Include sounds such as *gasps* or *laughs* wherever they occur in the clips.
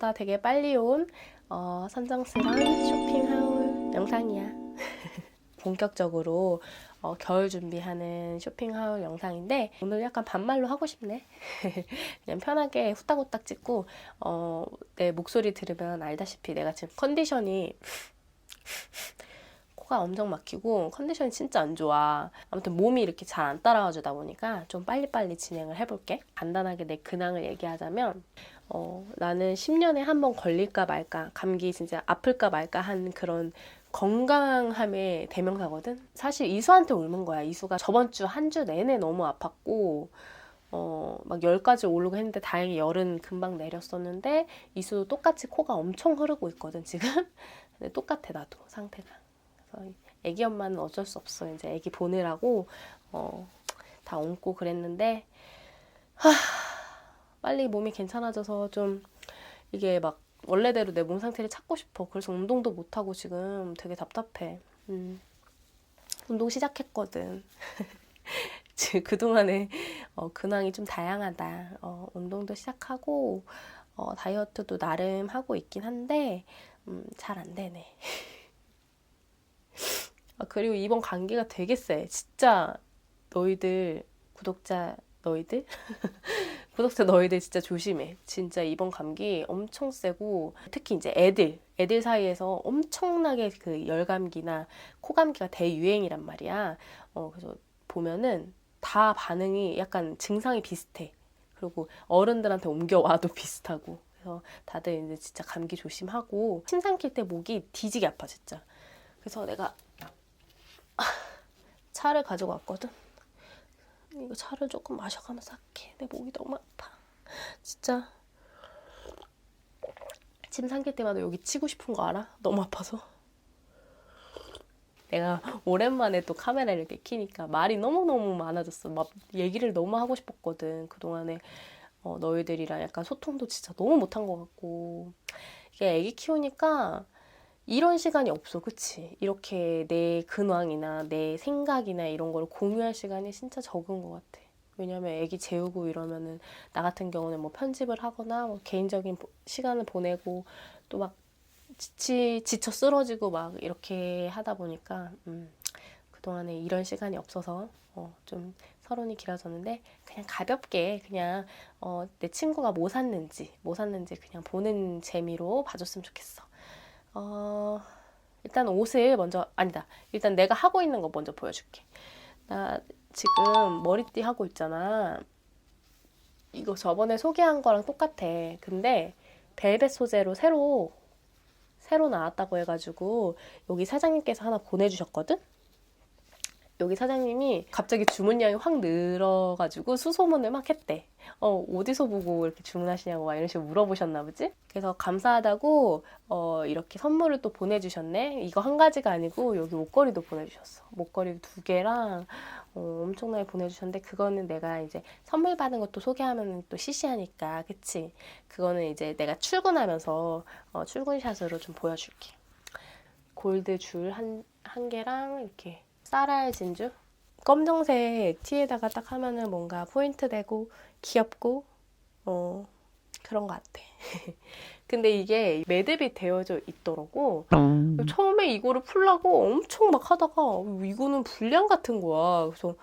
생각보다 되게 빨리 온 어, 선정스러운 쇼핑하울 영상이야. *laughs* 본격적으로 어, 겨울 준비하는 쇼핑하울 영상인데 오늘 약간 반말로 하고 싶네. *laughs* 그냥 편하게 후딱후딱 찍고 어, 내 목소리 들으면 알다시피 내가 지금 컨디션이 *laughs* 코가 엄청 막히고 컨디션이 진짜 안 좋아. 아무튼 몸이 이렇게 잘 안 따라와 주다 보니까 좀 빨리빨리 진행을 해볼게. 간단하게 내 근황을 얘기하자면 어, 나는 10년에 한 번 걸릴까 말까, 감기 진짜 아플까 말까 한 그런 건강함의 대명사거든? 사실 이수한테 옮은 거야. 이수가 저번 주 한 주 내내 너무 아팠고, 어, 막 열까지 오르고 했는데 다행히 열은 금방 내렸었는데, 이수도 똑같이 코가 엄청 흐르고 있거든, 지금. *laughs* 근데 똑같아, 나도, 상태가. 그래서 애기 엄마는 어쩔 수 없어. 이제 애기 보느라고, 어, 다 옮고 그랬는데, 하, 빨리 몸이 괜찮아져서 좀 이게 막 원래대로 내 몸 상태를 찾고 싶어. 그래서 운동도 못하고 지금 되게 답답해. 음. 운동 시작했거든. *laughs* 그동안에 어, 근황이 좀 다양하다. 어, 운동도 시작하고 어, 다이어트도 나름 하고 있긴 한데 음, 잘 안 되네. *laughs* 아, 그리고 이번 감기가 되게 세. 진짜 너희들 구독자 너희들 *laughs* 구독자 너희들 진짜 조심해. 진짜 이번 감기 엄청 세고 특히 이제 애들 애들 사이에서 엄청나게 그 열감기나 코감기가 대유행이란 말이야. 어 그래서 보면은 다 반응이 약간 증상이 비슷해. 그리고 어른들한테 옮겨와도 *laughs* 비슷하고. 그래서 다들 이제 진짜 감기 조심하고 침 삼킬 때 목이 뒤지게 아파 진짜. 그래서 내가 차를 가지고 왔거든. 이거 차를 조금 마셔가면서 할게. 내 목이 너무 아파. 진짜. 침 삼킬 때마다 여기 치고 싶은 거 알아? 너무 아파서. 내가 오랜만에 또 카메라를 이렇게 키니까 말이 너무너무 많아졌어. 막 얘기를 너무 하고 싶었거든. 그동안에 어, 너희들이랑 약간 소통도 진짜 너무 못한 것 같고. 이게 애기 키우니까 이런 시간이 없어, 그치? 이렇게 내 근황이나 내 생각이나 이런 걸 공유할 시간이 진짜 적은 것 같아. 왜냐면 애기 재우고 이러면은 나 같은 경우는 뭐 편집을 하거나 뭐 개인적인 보- 시간을 보내고 또 막 지치, 지쳐 쓰러지고 막 이렇게 하다 보니까 음, 그동안에 이런 시간이 없어서 어, 좀 서론이 길어졌는데 그냥 가볍게 그냥 어, 내 친구가 뭐 샀는지 뭐 샀는지 그냥 보는 재미로 봐줬으면 좋겠어. 어, 일단 옷을 먼저, 아니다. 일단 내가 하고 있는 거 먼저 보여줄게. 나 지금 머리띠 하고 있잖아. 이거 저번에 소개한 거랑 똑같아. 근데 벨벳 소재로 새로, 새로 나왔다고 해가지고 여기 사장님께서 하나 보내주셨거든? 여기 사장님이 갑자기 주문량이 확 늘어가지고 수소문을 막 했대. 어, 어디서 보고 이렇게 주문하시냐고 막 이런 식으로 물어보셨나 보지? 그래서 감사하다고 어, 이렇게 선물을 또 보내주셨네. 이거 한 가지가 아니고 여기 목걸이도 보내주셨어. 목걸이 두 개랑 어, 엄청나게 보내주셨는데 그거는 내가 이제 선물 받은 것도 소개하면 또 시시하니까 그치? 그거는 이제 내가 출근하면서 어, 출근샷으로 좀 보여줄게. 골드 줄 한 한 개랑 이렇게 쌀알 진주 검정색 티에다가 딱 하면은 뭔가 포인트 되고 귀엽고 어 그런 것 같아. *laughs* 근데 이게 매듭이 되어져 있더라고. 처음에 이거를 풀라고 엄청 막 하다가 이거는 불량 같은 거야. 그래서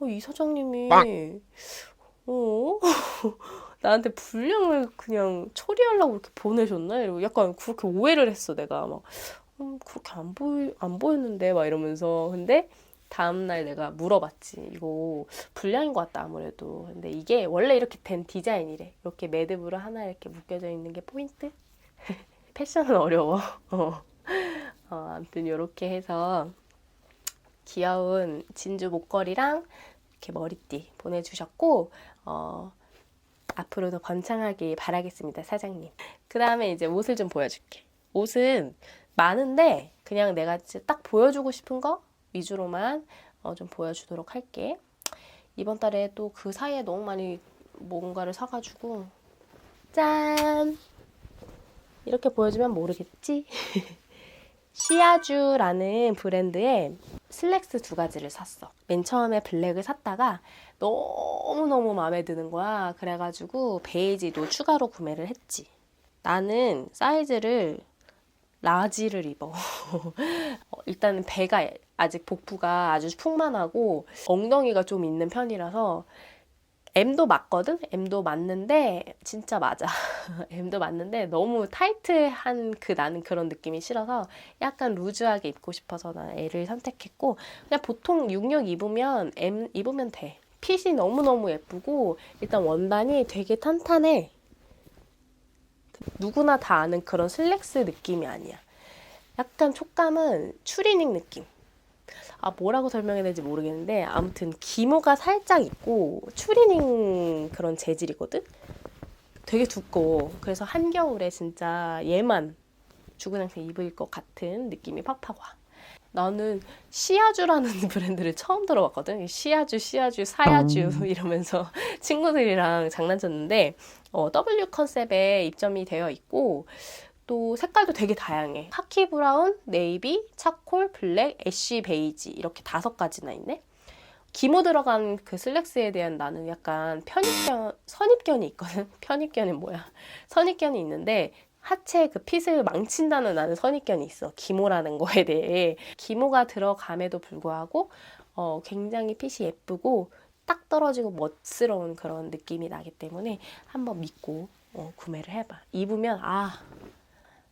어, 이 사장님이 어 *laughs* 나한테 불량을 그냥 처리하려고 이렇게 보내셨나? 이러고 약간 그렇게 오해를 했어 내가 막 음, 그렇게 안 보이 안 보였는데 막 이러면서 근데 다음날 내가 물어봤지. 이거 불량인 것 같다, 아무래도. 근데 이게 원래 이렇게 된 디자인이래. 이렇게 매듭으로 하나 이렇게 묶여져 있는 게 포인트? *laughs* 패션은 어려워. *laughs* 어. 어, 아무튼 이렇게 해서 귀여운 진주 목걸이랑 이렇게 머리띠 보내주셨고, 어, 앞으로도 번창하길 바라겠습니다, 사장님. 그 다음에 이제 옷을 좀 보여줄게. 옷은 많은데, 그냥 내가 딱 보여주고 싶은 거 위주로만 어, 좀 보여주도록 할게. 이번 달에 또 그 사이에 너무 많이 뭔가를 사가지고 짠! 이렇게 보여주면 모르겠지? *laughs* 시아주라는 브랜드의 슬랙스 두 가지를 샀어. 맨 처음에 블랙을 샀다가 너무너무 마음에 드는 거야. 그래가지고 베이지도 추가로 구매를 했지. 나는 사이즈를 라지를 입어. *laughs* 어, 일단은 배가 아직 복부가 아주 풍만하고 엉덩이가 좀 있는 편이라서 M도 맞거든? M도 맞는데 진짜 맞아. *laughs* M도 맞는데 너무 타이트한 그 나는 그런 느낌이 싫어서 약간 루즈하게 입고 싶어서 난 L을 선택했고 그냥 보통 66 입으면 M 입으면 돼. 핏이 너무너무 예쁘고 일단 원단이 되게 탄탄해. 누구나 다 아는 그런 슬랙스 느낌이 아니야. 약간 촉감은 추리닝 느낌. 아 뭐라고 설명해야 될지 모르겠는데 아무튼 기모가 살짝 있고 추리닝 그런 재질이거든. 되게 두꺼워. 그래서 한겨울에 진짜 얘만 항생 입을 것 같은 느낌이 팍팍 와. 나는 시아주라는 *laughs* 브랜드를 처음 들어봤거든. 시아주, 시아주, 사야주 *laughs* 이러면서 *laughs* 친구들이랑 장난쳤는데 어, W 컨셉에 입점이 되어 있고 또 색깔도 되게 다양해. 카키 브라운, 네이비, 차콜, 블랙, 애쉬 베이지 이렇게 다섯 가지나 있네. 기모 들어간 그 슬랙스에 대한 나는 약간 편입견, 선입견이 있거든. 편입견이 뭐야? 선입견이 있는데 하체 그 핏을 망친다는 나는 선입견이 있어. 기모라는 거에 대해. 기모가 들어감에도 불구하고 어, 굉장히 핏이 예쁘고 딱 떨어지고 멋스러운 그런 느낌이 나기 때문에 한번 믿고 어, 구매를 해봐. 입으면 아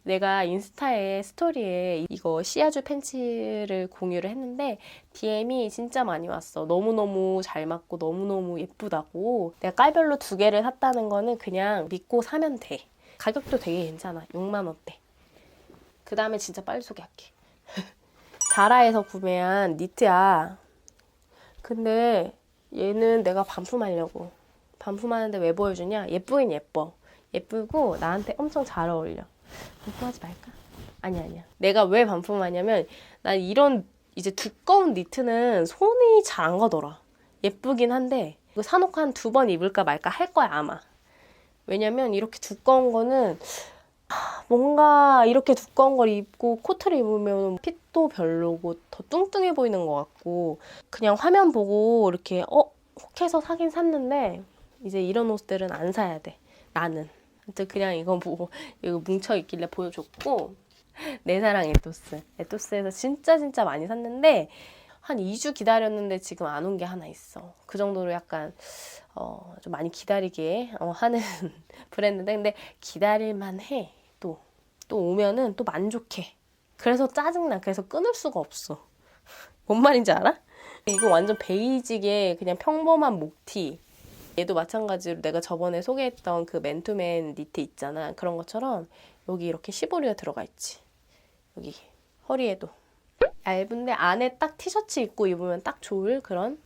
내가 인스타에 스토리에 이거 시아주 팬츠를 공유를 했는데 DM이 진짜 많이 왔어. 너무너무 잘 맞고 너무너무 예쁘다고. 내가 깔별로 두 개를 샀다는 거는 그냥 믿고 사면 돼. 가격도 되게 괜찮아. 6만 원대. 그 다음에 진짜 빨리 소개할게. *laughs* 자라에서 구매한 니트야. 근데 얘는 내가 반품하려고. 반품하는데 왜 보여주냐? 예쁘긴 예뻐. 예쁘고 나한테 엄청 잘 어울려. 반품하지 말까? 아니 아니야. 내가 왜 반품하냐면 난 이런 이제 두꺼운 니트는 손이 잘 안 가더라. 예쁘긴 한데 이거 사놓고 한 두 번 입을까 말까 할 거야 아마. 왜냐면 이렇게 두꺼운 거는 뭔가 이렇게 두꺼운 걸 입고 코트를 입으면 핏도 별로고 더 뚱뚱해 보이는 것 같고 그냥 화면 보고 이렇게 어 혹해서 사긴 샀는데 이제 이런 옷들은 안 사야 돼. 나는. 아무튼 그냥 이거 보고 이거 뭉쳐 있길래 보여줬고 내 사랑 에토스. 에토스에서 진짜 진짜 많이 샀는데 한 2주 기다렸는데 지금 안 온 게 하나 있어. 그 정도로 약간 어, 좀 많이 기다리게 어, 하는 *laughs* 브랜드인데 근데 기다릴만 해. 또. 또 오면은 또 만족해. 그래서 짜증나. 그래서 끊을 수가 없어. *laughs* 뭔 말인지 알아? 이거 완전 베이직의 그냥 평범한 목티. 얘도 마찬가지로 내가 저번에 소개했던 그 맨투맨 니트 있잖아. 그런 것처럼 여기 이렇게 시보리가 들어가 있지. 여기 허리에도. 얇은데 안에 딱 티셔츠 입고 입으면 딱 좋을 그런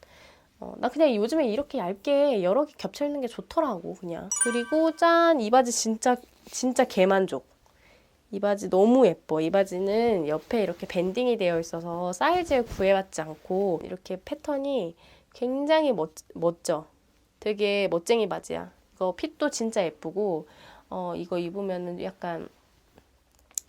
어, 나 그냥 요즘에 이렇게 얇게 여러 개 겹쳐 있는 게 좋더라고 그냥. 그리고 짠! 이 바지 진짜 진짜 개만족. 이 바지 너무 예뻐. 이 바지는 옆에 이렇게 밴딩이 되어 있어서 사이즈에 구애받지 않고 이렇게 패턴이 굉장히 멋, 멋져. 되게 멋쟁이 바지야. 이거 핏도 진짜 예쁘고 어, 이거 입으면은 약간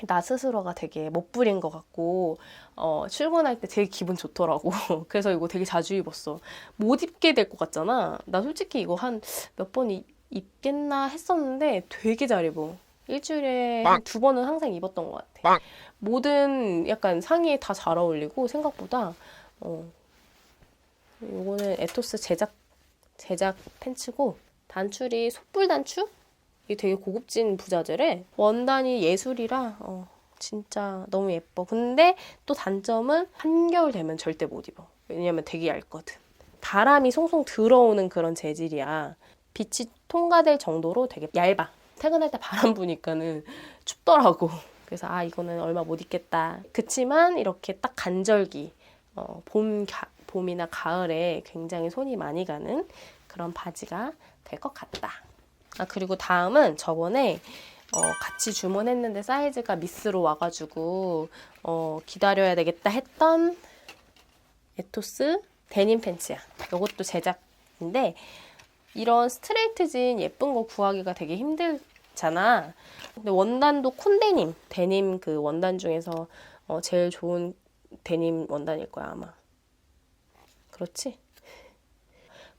나 스스로가 되게 멋부린 것 같고 어, 출근할 때 되게 기분 좋더라고. *laughs* 그래서 이거 되게 자주 입었어. 못 입게 될 것 같잖아. 나 솔직히 이거 한 몇 번 입겠나 했었는데 되게 잘 입어. 일주일에 두 번은 항상 입었던 것 같아. 모든 약간 상의에 다 잘 어울리고 생각보다 어, 요거는 에토스 제작 제작 팬츠고 단출이 솥불 단추? 이게 되게 고급진 부자재래. 원단이 예술이라 어, 진짜 너무 예뻐. 근데 또 단점은 한겨울 되면 절대 못 입어. 왜냐면 되게 얇거든. 바람이 송송 들어오는 그런 재질이야. 빛이 통과될 정도로 되게 얇아. 퇴근할 때 바람 *laughs* 부니까는 춥더라고. 그래서 아 이거는 얼마 못 입겠다. 그치만 이렇게 딱 간절기 어, 봄 가, 봄이나 가을에 굉장히 손이 많이 가는 그런 바지가 될 것 같다. 아 그리고 다음은 저번에 어, 같이 주문했는데 사이즈가 미스로 와가지고 어, 기다려야 되겠다 했던 에토스 데님 팬츠야. 이것도 제작인데 이런 스트레이트 진 예쁜 거 구하기가 되게 힘들잖아. 근데 원단도 콘데님, 데님 그 원단 중에서 어, 제일 좋은 데님 원단일 거야 아마. 그렇지?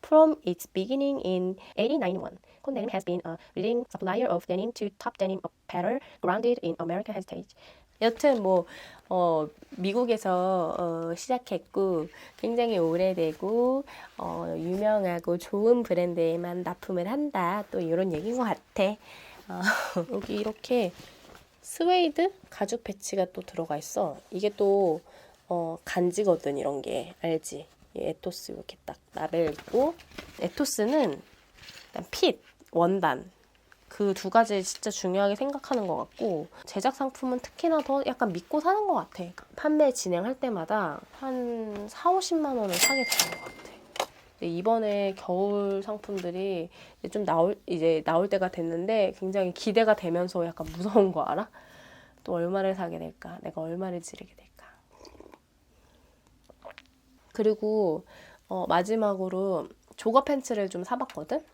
From its beginning in 1891, Con Denim has been a leading supplier of denim to top denim apparel grounded in American heritage. 여튼 뭐 어, 미국에서 어, 시작했고 굉장히 오래되고 어, 유명하고 좋은 브랜드에만 납품을 한다. 또 이런 얘기인 것 같아. 어, *laughs* 여기 이렇게 스웨이드 가죽 배치가 또 들어가 있어. 이게 또 어, 간지거든 이런 게 알지? 이 에토스 이렇게 딱 라벨 있고 에토스는 일단 핏, 원단 그 두 가지 진짜 중요하게 생각하는 것 같고 제작 상품은 특히나 더 약간 믿고 사는 것 같아. 판매 진행할 때마다 한 4, 50만 원을 사게 되는 것 같아. 이번에 겨울 상품들이 좀 나올 이제 나올 때가 됐는데 굉장히 기대가 되면서 약간 무서운 거 알아? 또 얼마를 사게 될까? 내가 얼마를 지르게 될까? 그리고 어, 마지막으로 조거 팬츠를 좀 사봤거든.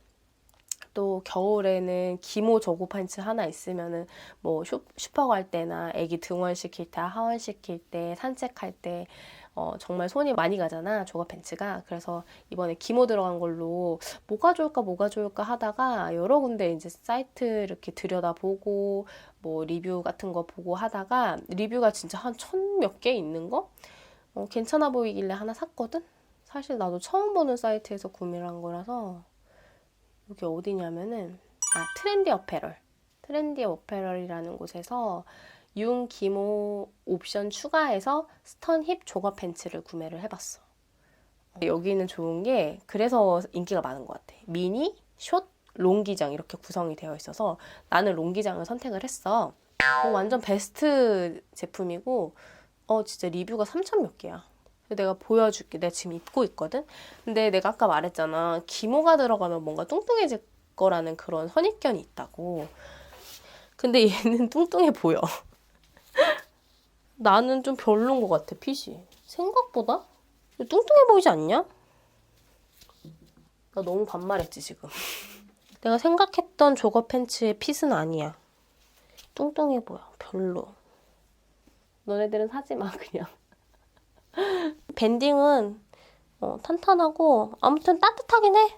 또 겨울에는 기모 조거 팬츠 하나 있으면은 뭐 슈, 슈퍼 갈 때나 애기 등원 시킬 때, 하원 시킬 때, 산책할 때 어, 정말 손이 많이 가잖아 조거 팬츠가. 그래서 이번에 기모 들어간 걸로 뭐가 좋을까 뭐가 좋을까 하다가 여러 군데 이제 사이트 이렇게 들여다보고 뭐 리뷰 같은 거 보고 하다가 리뷰가 진짜 한 천 몇 개 있는 거 어, 괜찮아 보이길래 하나 샀거든? 사실 나도 처음 보는 사이트에서 구매를 한 거라서 여기 어디냐면은 아 트렌디 어페럴 트렌디 어페럴이라는 곳에서 융 기모 옵션 추가해서 스턴 힙 조거 팬츠를 구매를 해봤어. 여기는 좋은 게 그래서 인기가 많은 것 같아. 미니, 숏, 롱 기장 이렇게 구성이 되어 있어서 나는 롱 기장을 선택을 했어. 어, 완전 베스트 제품이고 어 진짜 리뷰가 3천 몇 개야. 내가 보여줄게. 내가 지금 입고 있거든. 근데 내가 아까 말했잖아. 기모가 들어가면 뭔가 뚱뚱해질 거라는 그런 선입견이 있다고. 근데 얘는 *laughs* 뚱뚱해 보여. 나는 좀 별론 것 같아, 핏이. 생각보다? 뚱뚱해 보이지 않냐? 나 너무 반말했지, 지금. 내가 생각했던 조거 팬츠의 핏은 아니야. 뚱뚱해 보여. 별로. 너네들은 사지 마, 그냥. 밴딩은 어, 탄탄하고 아무튼 따뜻하긴 해.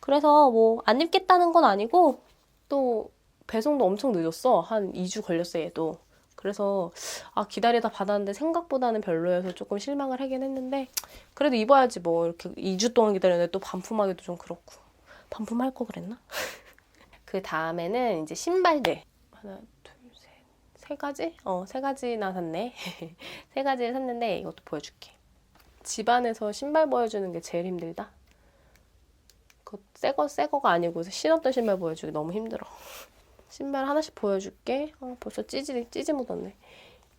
그래서 뭐 안 입겠다는 건 아니고 또 배송도 엄청 늦었어. 한 2주 걸렸어, 얘도. 그래서 아 기다리다 받았는데 생각보다는 별로여서 조금 실망을 하긴 했는데 그래도 입어야지 뭐 이렇게 2주 동안 기다렸는데 또 반품하기도 좀 그렇고 반품할 거 그랬나? *laughs* 그 다음에는 이제 신발들 하나 세 가지? 어 세 가지나 샀네 *laughs* 세 가지를 샀는데 이것도 보여줄게 집안에서 신발 보여주는 게 제일 힘들다 그 새거 새거가 아니고 신었던 신발 보여주기 너무 힘들어 *laughs* 신발 하나씩 보여줄게. 어, 벌써 찌지, 찌지 묻었네.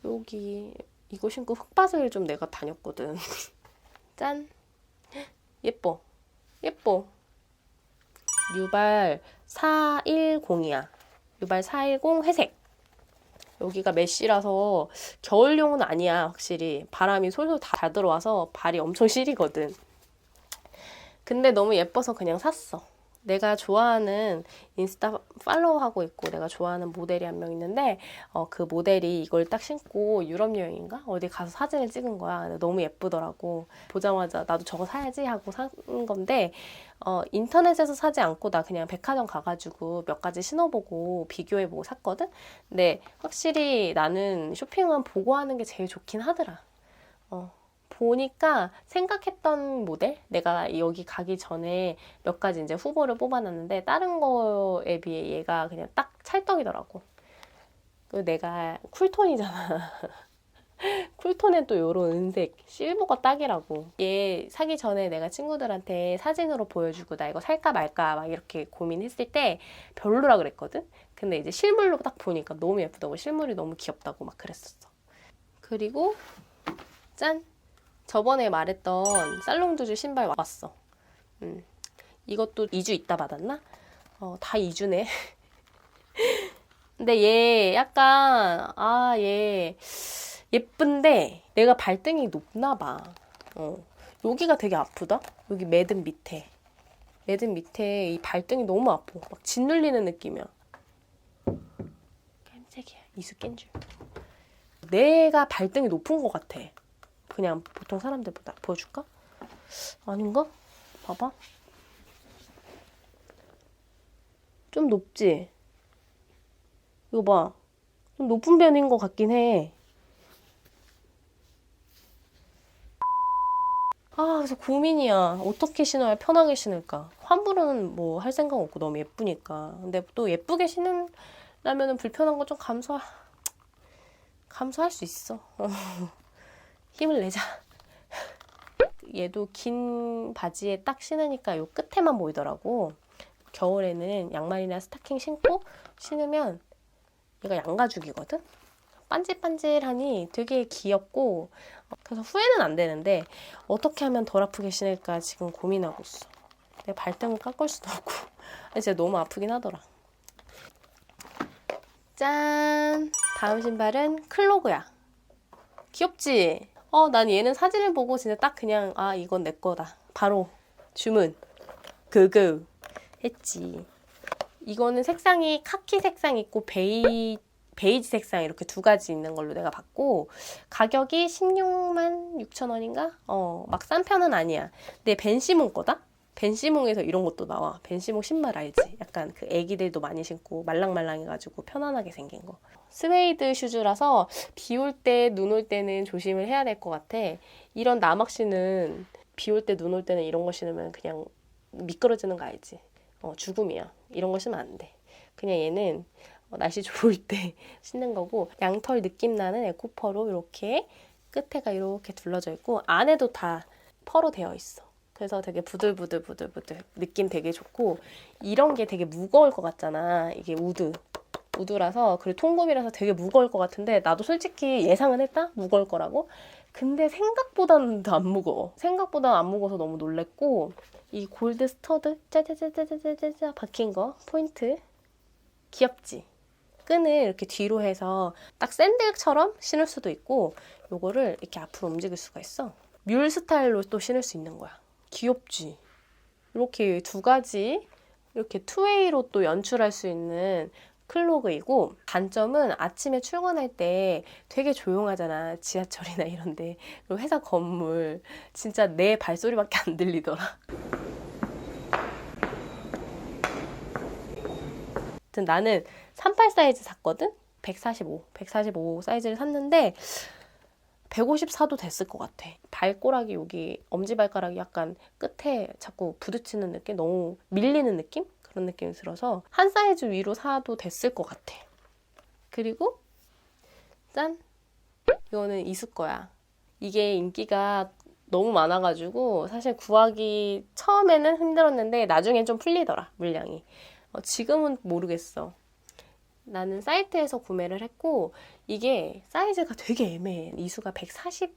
여기 이거 신고 흙밭을 좀 내가 다녔거든. *laughs* 짠. 예뻐. 예뻐. 유발 410이야. 유발 410 회색. 여기가 메쉬라서 겨울용은 아니야, 확실히. 바람이 솔솔 다 들어와서 발이 엄청 시리거든. 근데 너무 예뻐서 그냥 샀어. 내가 좋아하는 인스타 팔로우하고 있고 내가 좋아하는 모델이 한 명 있는데 어, 그 모델이 이걸 딱 신고 유럽 여행인가 어디 가서 사진을 찍은 거야. 너무 예쁘더라고. 보자마자 나도 저거 사야지 하고 산 건데 어, 인터넷에서 사지 않고 나 그냥 백화점 가가지고 몇 가지 신어보고 비교해보고 샀거든. 근데 확실히 나는 쇼핑은 보고 하는 게 제일 좋긴 하더라. 어, 보니까 생각했던 모델 내가 여기 가기 전에 몇 가지 이제 후보를 뽑아놨는데 다른 거에 비해 얘가 그냥 딱 찰떡이더라고. 그 내가 쿨톤이잖아. *laughs* 쿨톤엔 또 요런 은색 실버가 딱이라고. 얘 사기 전에 내가 친구들한테 사진으로 보여주고 나 이거 살까 말까 막 이렇게 고민했을 때 별로라 그랬거든. 근데 이제 실물로 딱 보니까 너무 예쁘다고 실물이 너무 귀엽다고 막 그랬었어. 그리고 짠 저번에 말했던 살롱두주 신발 왔어. 음. 이것도 2주 있다 받았나? 어, 다 2주네. *laughs* 근데 얘 약간 아, 얘 예쁜데 내가 발등이 높나 봐. 어. 여기가 되게 아프다. 여기 매듭 밑에. 매듭 밑에 이 발등이 너무 아파. 막 짓눌리는 느낌이야. 깜짝이야. 이수 깬 줄. 내가 발등이 높은 것 같아. 그냥 보통 사람들보다. 보여줄까? 아닌가? 봐봐. 좀 높지? 이거 봐. 좀 높은 편인 것 같긴 해. 아, 그래서 고민이야. 어떻게 신어야 편하게 신을까? 환불은 뭐 할 생각 없고 너무 예쁘니까. 근데 또 예쁘게 신으려면 불편한 거 좀 감수, 감수할 수 있어. *laughs* 힘을 내자. *laughs* 얘도 긴 바지에 딱 신으니까 요 끝에만 보이더라고. 겨울에는 양말이나 스타킹 신고 신으면 얘가 양가죽이거든? 반질반질하니 되게 귀엽고 그래서 후회는 안 되는데 어떻게 하면 덜 아프게 신을까 지금 고민하고 있어. 내 발등을 깎을 수도 없고 *laughs* 진짜 너무 아프긴 하더라. 짠! 다음 신발은 클로그야. 귀엽지? 어, 난 얘는 사진을 보고 진짜 딱 그냥 아 이건 내 거다. 바로 주문. 그그 했지. 이거는 색상이 카키 색상 있고 베이 베이지 색상 이렇게 두 가지 있는 걸로 내가 봤고 가격이 16만 6천 원인가? 어, 막 싼 편은 아니야. 근데 벤시몽 거다? 벤시몽에서 이런 것도 나와. 벤시몽 신발 알지? 약간 그 애기들도 많이 신고 말랑말랑해가지고 편안하게 생긴 거. 스웨이드 슈즈라서 비 올 때, 눈 올 때는 조심을 해야 될 것 같아. 이런 나막시는 비올 때, 눈 올 때는 이런 거 신으면 그냥 미끄러지는 거 알지? 어, 죽음이야. 이런 거 신으면 안 돼. 그냥 얘는 어, 날씨 좋을 때 *laughs* 신는 거고 양털 느낌 나는 에코퍼로 이렇게 끝에가 이렇게 둘러져 있고 안에도 다 퍼로 되어 있어. 그래서 되게 부들부들 부들부들 느낌 되게 좋고 이런 게 되게 무거울 것 같잖아. 이게 우드. 우드라서 그리고 통굽이라서 되게 무거울 것 같은데 나도 솔직히 예상은 했다? 무거울 거라고? 근데 생각보다는 더안 무거워. 생각보다 안 무거워서 너무 놀랬고 이 골드 스터드 짜자자자자자자 박힌 거 포인트 귀엽지? 끈을 이렇게 뒤로 해서 딱 샌들처럼 신을 수도 있고 요거를 이렇게 앞으로 움직일 수가 있어. 뮬 스타일로 또 신을 수 있는 거야. 귀엽지? 이렇게 두 가지 이렇게 투웨이로 또 연출할 수 있는 클로그이고 단점은 아침에 출근할 때 되게 조용하잖아 지하철이나 *laughs* 이런데 그리고 회사 건물 진짜 내 발소리밖에 안 들리더라 아무튼 나는 38 사이즈 샀거든 145 145 사이즈를 샀는데 150 사도 됐을 것 같아. 발꼬락이 여기 엄지발가락이 약간 끝에 자꾸 부딪히는 느낌? 너무 밀리는 느낌? 그런 느낌이 들어서 한 사이즈 위로 사도 됐을 것 같아. 그리고 짠! 이거는 이수 거야. 이게 인기가 너무 많아가지고 사실 구하기 처음에는 힘들었는데 나중엔 좀 풀리더라 물량이. 어, 지금은 모르겠어. 나는 사이트에서 구매를 했고 이게 사이즈가 되게 애매해. 이수가 140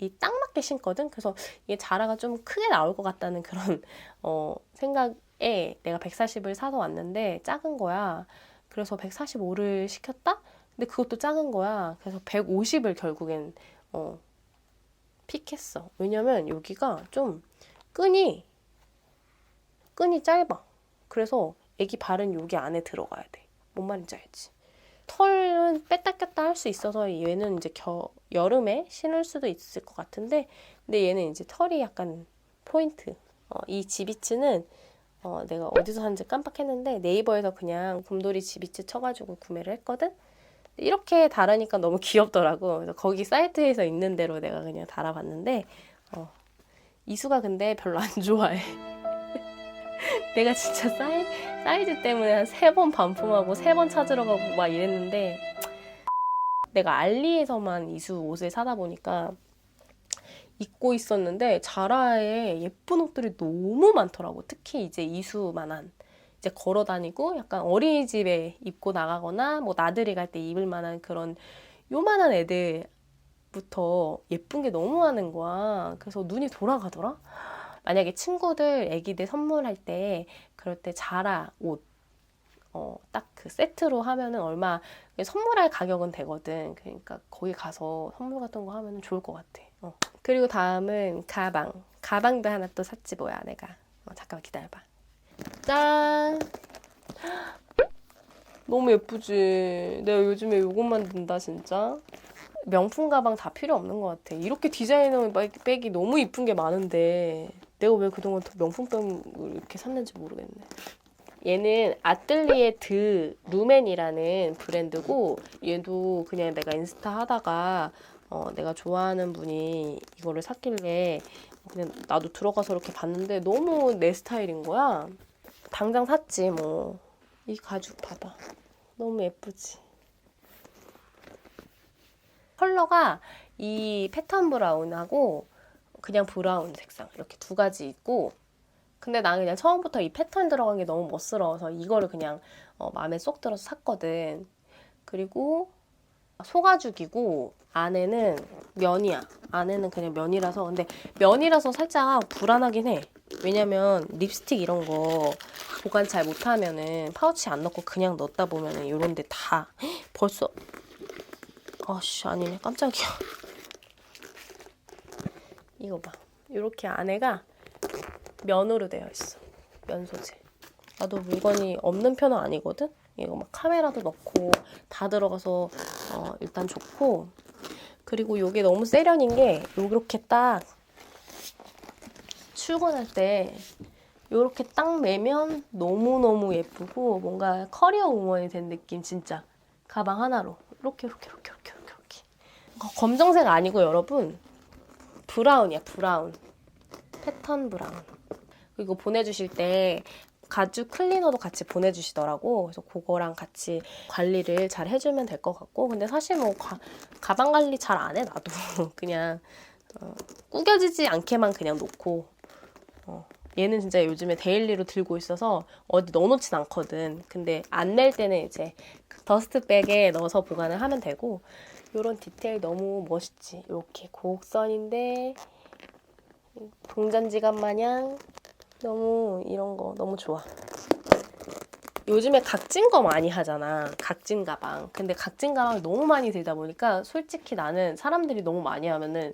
이 딱 맞게 신거든. 그래서 이게 자라가 좀 크게 나올 것 같다는 그런 *laughs* 어, 생각 에 내가 140을 사서 왔는데 작은 거야. 그래서 145를 시켰다. 근데 그것도 작은 거야. 그래서 150을 결국엔 어, 픽했어. 왜냐면 여기가 좀 끈이 끈이 짧아. 그래서 애기 발은 여기 안에 들어가야 돼. 뭔 말인지 알지? 털은 뺐다 꼈다 할 수 있어서 얘는 이제 겨, 여름에 신을 수도 있을 것 같은데 근데 얘는 이제 털이 약간 포인트 어, 이 지비츠는 어, 내가 어디서 샀는지 깜빡했는데 네이버에서 그냥 곰돌이 지비츠 쳐가지고 구매를 했거든? 이렇게 다르니까 너무 *laughs* 귀엽더라고. 그래서 거기 사이트에서 있는 대로 내가 그냥 달아봤는데 어, 이수가 근데 별로 안 좋아해. *laughs* 내가 진짜 사이, 사이즈 때문에 한 세 번 반품하고 세 번 찾으러 가고 막 이랬는데 내가 알리에서만 이수 옷을 사다 보니까 입고 있었는데 자라에 예쁜 옷들이 너무 많더라고. 특히 이제 이수만한 이제 걸어 다니고 약간 어린이집에 입고 나가거나 뭐 나들이 갈 때 입을 만한 그런 요만한 애들부터 예쁜 게 너무 많은 거야. 그래서 눈이 돌아가더라. 만약에 친구들 애기들 선물할 때 그럴 때 자라 옷 어, 딱 그 세트로 하면은 얼마 선물할 가격은 되거든. 그러니까 거기 가서 선물 같은 거 하면 좋을 것 같아. 어. 그리고 다음은 가방. 가방도 하나 또 샀지 뭐야 내가. 어, 잠깐만 기다려봐. 짠. *gasps* 너무 예쁘지. 내가 요즘에 이것만 든다 진짜. 명품 가방 다 필요 없는 것 같아. 이렇게 디자이너 백- 백이 너무 이쁜 게 많은데 내가 왜 그동안 더 명품 백을 이렇게 샀는지 모르겠네. 얘는 아틀리에 드 루멘이라는 브랜드고 얘도 그냥 내가 인스타 하다가 어, 내가 좋아하는 분이 이거를 샀길래 그냥 나도 들어가서 이렇게 봤는데 너무 내 스타일인 거야. 당장 샀지 뭐. 이 가죽 봐봐. 너무 예쁘지. 컬러가 이 패턴 브라운하고 그냥 브라운 색상 이렇게 두 가지 있고 근데 나는 그냥 처음부터 이 패턴 들어간 게 너무 멋스러워서 이거를 그냥 어, 마음에 쏙 들어서 샀거든. 그리고 소가죽이고 안에는 면이야. 안에는 그냥 면이라서 근데 면이라서 살짝 불안하긴 해. 왜냐면 립스틱 이런 거 보관 잘 못하면은 파우치 안 넣고 그냥 넣다 보면은 이런데 다 *gasps* 벌써 아씨 아니네 깜짝이야. 이거 봐. 이렇게 안에가 면으로 되어 있어. 면 소재. 나도 물건이 없는 편은 아니거든. 이거 막 카메라도 넣고 다 들어가서 어, 일단 좋고. 그리고 이게 너무 세련인 게 이렇게 딱 출근할 때 이렇게 딱 매면 너무너무 예쁘고 뭔가 커리어 우먼이 된 느낌 진짜. 가방 하나로. 이렇게 이렇게 이렇게 이렇게 이렇게 이렇게. 어, 검정색 아니고 여러분 브라운이야 브라운. 패턴 브라운. 그리고 보내주실 때 가죽 클리너도 같이 보내주시더라고. 그래서 그거랑 같이 관리를 잘 해주면 될 것 같고. 근데 사실 뭐 가, 가방 관리 잘 안 해, 나도. *laughs* 그냥 어, 구겨지지 않게만 그냥 놓고. 어, 얘는 진짜 요즘에 데일리로 들고 있어서 어디 넣어놓진 않거든. 근데 안 낼 때는 이제 그 더스트백에 넣어서 보관을 하면 되고. 요런 디테일 너무 멋있지. 이렇게 곡선인데 동전 지갑 마냥 너무 이런 거 너무 좋아. 요즘에 각진 거 많이 하잖아. 각진 가방. 근데 각진 가방 너무 많이 들다 보니까 솔직히 나는 사람들이 너무 많이 하면은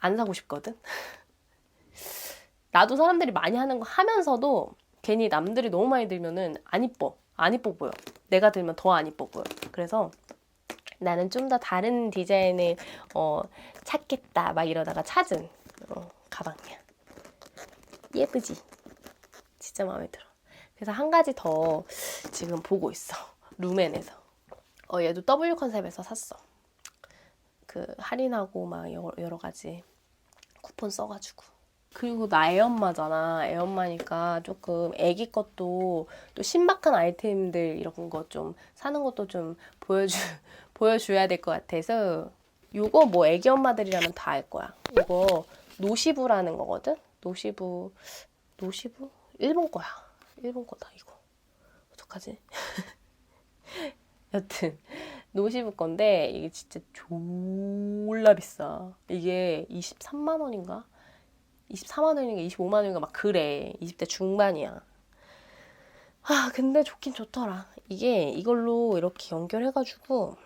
안 사고 싶거든. *laughs* 나도 사람들이 많이 하는 거 하면서도 괜히 남들이 너무 많이 들면은 안 이뻐. 안 이뻐 보여. 내가 들면 더 안 이뻐 보여. 그래서 나는 좀 더 다른 디자인을 어, 찾겠다 막 이러다가 찾은 어, 가방이야. 예쁘지? 진짜 마음에 들어. 그래서 한 가지 더 지금 보고 있어. 루멘에서. 어, 얘도 W 컨셉에서 샀어. 그 할인하고 막 여러, 가지 쿠폰 써가지고. 그리고 나 애엄마잖아. 애엄마니까 조금 애기 것도 또 신박한 아이템들 이런 거 좀 사는 것도 좀 보여주, *laughs* 보여줘야 될 것 같아서 요거 뭐 애기 엄마들이라면 다 알 거야. 이거 노시부라는 거거든? 노시부, 노시부? 일본 거야. 일본 거다, 이거. 어떡하지? *laughs* 여튼, 노시부 건데, 이게 진짜 졸라 비싸. 이게 23만 원인가? 24만 원인가 25만 원인가 막 그래. 20대 중반이야. 아, 근데 좋긴 좋더라. 이게 이걸로 이렇게 연결해가지고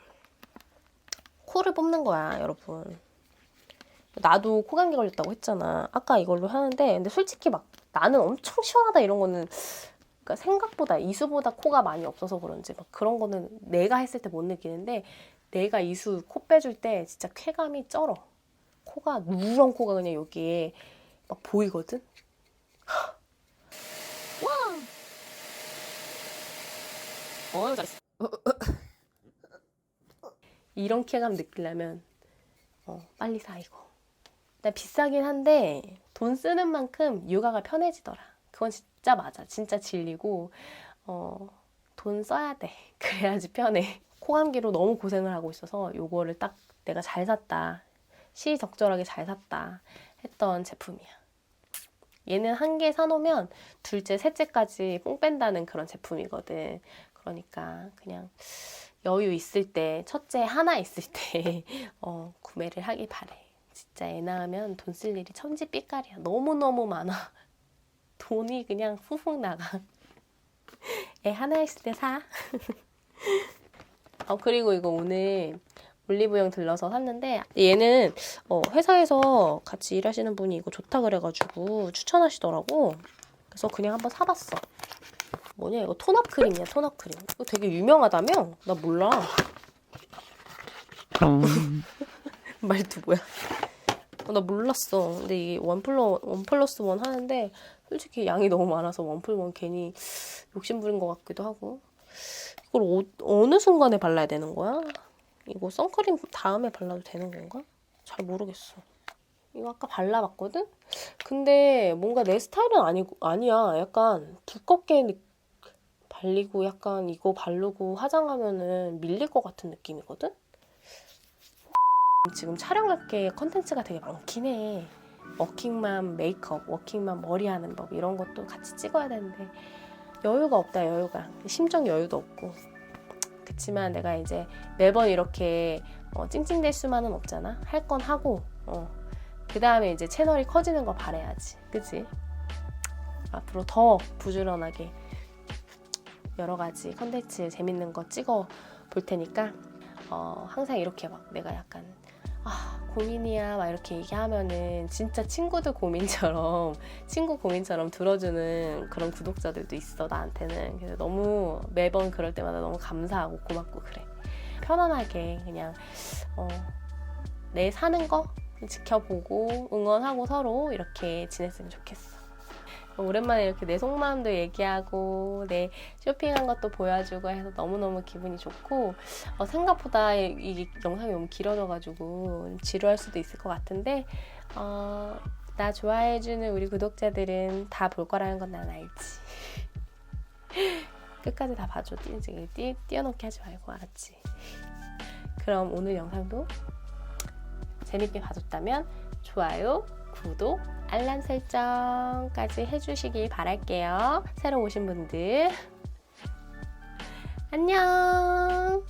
코를 뽑는 거야, 여러분. 나도 코감기 걸렸다고 했잖아. 아까 이걸로 하는데, 근데 솔직히 막 나는 엄청 시원하다 이런 거는 그러니까 생각보다 이수보다 코가 많이 없어서 그런지 막 그런 거는 내가 했을 때 못 느끼는데 내가 이수 코 빼줄 때 진짜 쾌감이 쩔어. 코가 누런 코가 그냥 여기에 막 보이거든. 와. 어 잘했어. *laughs* 이런 쾌감 느끼려면 어, 빨리 사 이거. 일단 비싸긴 한데 돈 쓰는 만큼 육아가 편해지더라. 그건 진짜 맞아. 진짜 진리고 어, 돈 써야 돼. *laughs* 그래야지 편해. 코감기로 너무 고생을 하고 있어서 요거를 딱 내가 잘 샀다. 시적절하게 잘 샀다 했던 제품이야. 얘는 한 개 사놓으면 둘째, 셋째까지 뽕 뺀다는 그런 제품이거든. 그러니까 그냥 여유 있을 때, 첫째 하나 있을 때 *laughs* 어, 구매를 하길 바래. 진짜 애 낳으면 돈 쓸 일이 천지 삐까리야. 너무너무 많아. *laughs* 돈이 그냥 후훅 나가. *laughs* 애 하나 있을 때 사. *laughs* 어, 그리고 이거 오늘 올리브영 들러서 샀는데 얘는 어, 회사에서 같이 일하시는 분이 이거 좋다 그래가지고 추천하시더라고. 그래서 그냥 한번 사봤어. 뭐냐 이거 톤업 크림이야 톤업 크림. 이거 되게 유명하다며? 나 몰라. 말투 뭐야? 어, 나 몰랐어. 근데 이게 원 플러 원 플러스 원 하는데 솔직히 양이 너무 많아서 원 플러스 원 괜히 욕심 부린 것 같기도 하고. 이걸 어, 어느 순간에 발라야 되는 거야? 이거 선크림 다음에 발라도 되는 건가? 잘 모르겠어. 이거 아까 발라봤거든? 근데 뭔가 내 스타일은 아니고 아니야. 약간 두껍게 느- 발리고 약간 이거 바르고 화장하면은 밀릴 것 같은 느낌이거든? 지금 촬영할 게 컨텐츠가 되게 많긴 해. 워킹맘 메이크업, 워킹맘 머리 하는 법 이런 것도 같이 찍어야 되는데 여유가 없다 여유가 심적 여유도 없고 그치만 내가 이제 매번 이렇게 어, 찡찡댈 수만은 없잖아 할 건 하고 어. 그 다음에 이제 채널이 커지는 거 바래야지 그치? 앞으로 더 부지런하게 여러 가지 컨텐츠 재밌는 거 찍어 볼 테니까 어, 항상 이렇게 막 내가 약간 아 고민이야 막 이렇게 얘기하면은 진짜 친구들 고민처럼 *laughs* 친구 고민처럼 들어주는 그런 구독자들도 있어 나한테는. 그래서 너무 매번 그럴 때마다 너무 감사하고 고맙고 그래. 편안하게 그냥 어, 내 사는 거 지켜보고 응원하고 서로 이렇게 지냈으면 좋겠어 오랜만에 이렇게 내 속마음도 얘기하고 내 쇼핑한 것도 보여주고 해서 너무너무 기분이 좋고 어, 생각보다 이, 이 영상이 너무 길어져가지고 좀 지루할 수도 있을 것 같은데 어, 나 좋아해주는 우리 구독자들은 다 볼 거라는 건 난 알지. *laughs* 끝까지 다 봐줘. 띄, 띄, 띄워놓게 하지 말고 알았지? 그럼 오늘 영상도 재밌게 봐줬다면 좋아요 구독 알람 설정까지 해주시길 바랄게요. 새로 오신 분들. 안녕